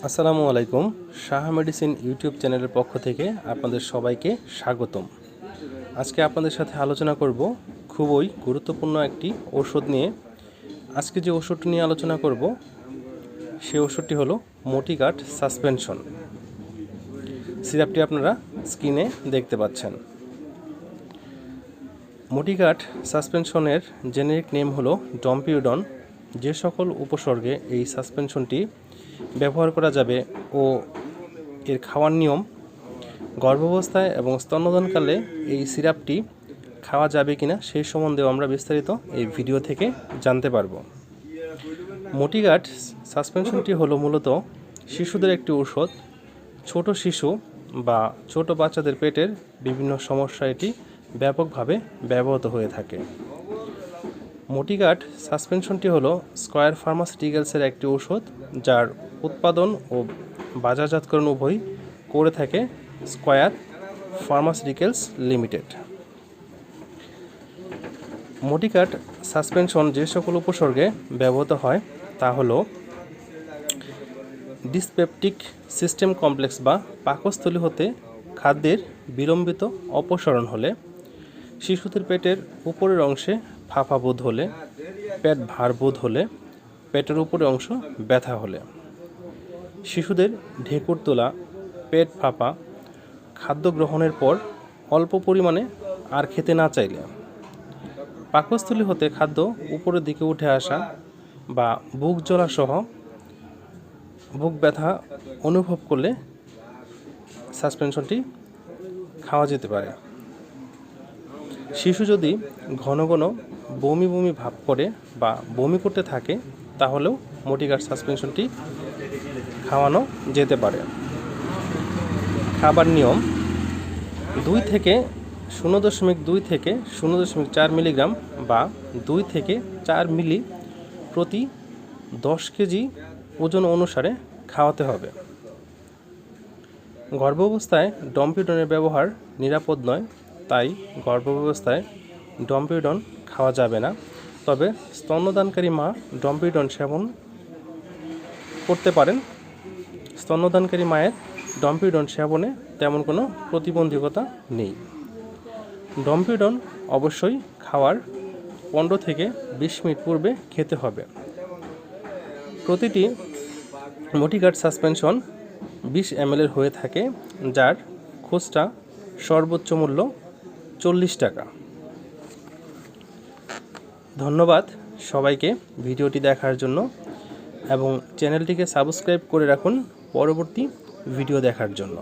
আসসালামু আলাইকুম, Shah medicine YouTube চ্যানেলের পক্ষ থেকে আপনাদের সবাইকে স্বাগতম। আজকে আপনাদের সাথে আলোচনা করব খুবই গুরুত্বপূর্ণ একটি ওষুধ নিয়ে। আজকে যে ওষুধটি নিয়ে আলোচনা করব সেই ওষুধটি হলো মোটিগাট সাসপেনশন। সিরাপটি আপনারা স্ক্রিনে দেখতে পাচ্ছেন। মোটিগাট সাসপেনশনের জেনেরিক নেম হলো ডম্পিউডন। যে সকল উপসর্গে এই সাসপেনশনটি ব্যবহার করা যাবে ও এর খাওয়ার নিয়ম। গর্ভাবস্থায় এবং স্তন্যদানকালে এই সিরাপটি খাওয়া যাবে কিনা সেই সম্বন্ধেও আমরা বিস্তারিত এই ভিডিও থেকে জানতে পারব। মোটিগাট সাসপেনশনটি হলো মূলত শিশুদের একটি ঔষধ। ছোট শিশু বা ছোট বাচ্চাদের পেটের বিভিন্ন সমস্যা এটি ব্যাপকভাবে ব্যবহৃত হয়ে থাকে। মোটিগাট সাসপেনশনটি হলো স্কয়ার ফার্মাসিউটিক্যালসের একটি ঔষধ যার উৎপাদন ও বাজারজাতকরণ উভয় করে থাকে স্কয়ার ফার্মাসিউটিক্যালস লিমিটেড। মোটিকাট সাসপেনশন যে সকল উপসর্গে ব্যবহৃত হয় তা হলো ডিসপেপটিক সিস্টেম কমপ্লেক্স বা পাকস্থলী হতে খাদ্যের বিলম্বিত অপসরণ হলে শিশুদের পেটের উপরের অংশে ফাঁপা বোধ হলে, পেট ভার বোধ হলে, পেটের উপরের অংশ ব্যথা হলে। শিশুদের ঢেকুর তোলা, পেট ফাঁপা, খাদ্য গ্রহণের পর অল্প পরিমাণে আর খেতে না চাইলে। পাকস্থলী হতে খাদ্য উপরের দিকে উঠে আসা বা বুক জ্বলা সহ বুক ব্যথা অনুভব করলে সাসপেনশনটি খাওয়া যেতে পারে। শিশু যদি ঘন ঘন বমি বমি ভাব করে বা বমি করতে থাকে, তাহলেও মোটিগার সাসপেনশনটি খাওয়ানো যেতে পারে। খাবার নিয়ম, দুই থেকে শূন্য দশমিক দুই থেকে শূন্য দশমিক চার মিলিগ্রাম বা দুই থেকে চার মিলি প্রতি দশ কেজি ওজন অনুসারে খাওয়াতে হবে। গর্ভাবস্থায় ডম্পিডনের ব্যবহার নিরাপদ নয়। তাই গর্ভাবস্থায় ডম্পিডন খাওয়া যাবে না। তবে স্তন্যদানকারী মা ডম্পিডন সেবন করতে পারেন। স্তন্যদানকারী মায়ের ডম্পিডন সেবনে তেমন কোনো প্রতিবন্ধকতা নেই। ডম্পিডন অবশ্যই খাওয়ার পনেরো থেকে বিশ মিনিট পূর্বে খেতে হবে। প্রতিটি মোটিগার্ড সাসপেনশন বিশ এমএলের হয়ে থাকে, যার খোঁজটা সর্বোচ্চ মূল্য চল্লিশ টাকা। ধন্যবাদ সবাইকে ভিডিওটি দেখার জন্য এবং চ্যানেলটিকে সাবস্ক্রাইব করে রাখুন পরবর্তী ভিডিও দেখার জন্য।